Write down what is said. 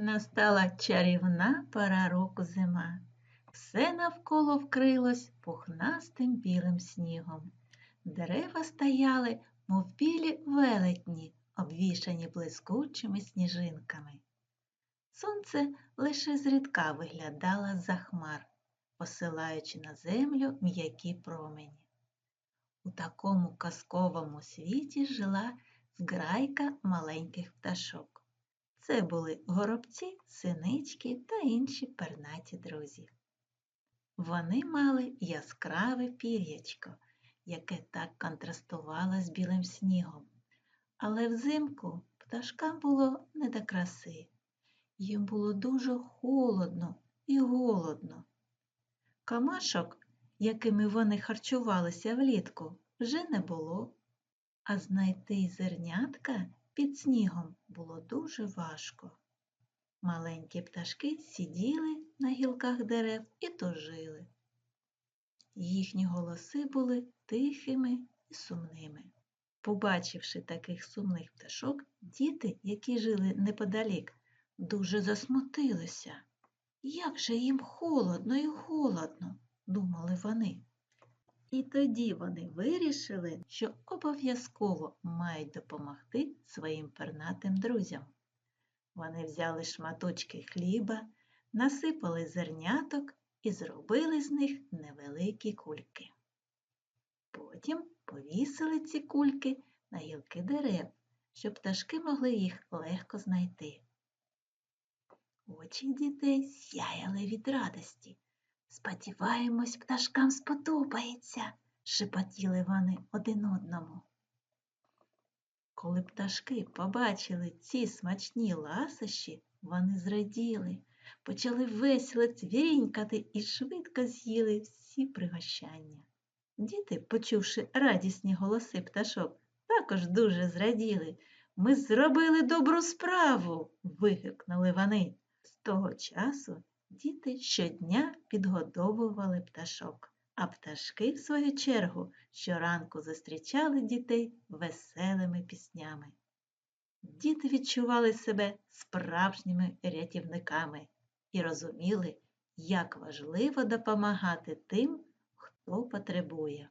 Настала чарівна пора року зима. Все навколо вкрилось пухнастим білим снігом. Дерева стояли, мов білі велетні, обвішані блискучими сніжинками. Сонце лише зрідка виглядало з-за хмар, посилаючи на землю м'які промені. У такому казковому світі жила зграйка маленьких пташок. Це були горобці, синички та інші пернаті друзі. Вони мали яскраве пір'ячко, яке так контрастувало з білим снігом. Але взимку пташкам було не до краси. Їм було дуже холодно і голодно. Камашок, якими вони харчувалися влітку, вже не було, а знайти зернятка під снігом дуже важко. Маленькі пташки сиділи на гілках дерев і тужили. Їхні голоси були тихими і сумними. Побачивши таких сумних пташок, діти, які жили неподалік, дуже засмутилися. Як же їм холодно і голодно, думали вони. І тоді вони вирішили, що обов'язково мають допомогти своїм пернатим друзям. Вони взяли шматочки хліба, насипали зерняток і зробили з них невеликі кульки. Потім повісили ці кульки на гілки дерев, щоб пташки могли їх легко знайти. Очі дітей сяяли від радості. Сподіваємось, пташкам сподобається, шепотіли вони один одному. Коли пташки побачили ці смачні ласощі, вони зраділи, почали весело цвірінькати і швидко з'їли всі пригощання. Діти, почувши радісні голоси пташок, також дуже зраділи. Ми зробили добру справу. вигукнули вони. З того часу діти щодня підгодовували пташок, а пташки, в свою чергу, щоранку зустрічали дітей веселими піснями. Діти відчували себе справжніми рятівниками і розуміли, як важливо допомагати тим, хто потребує.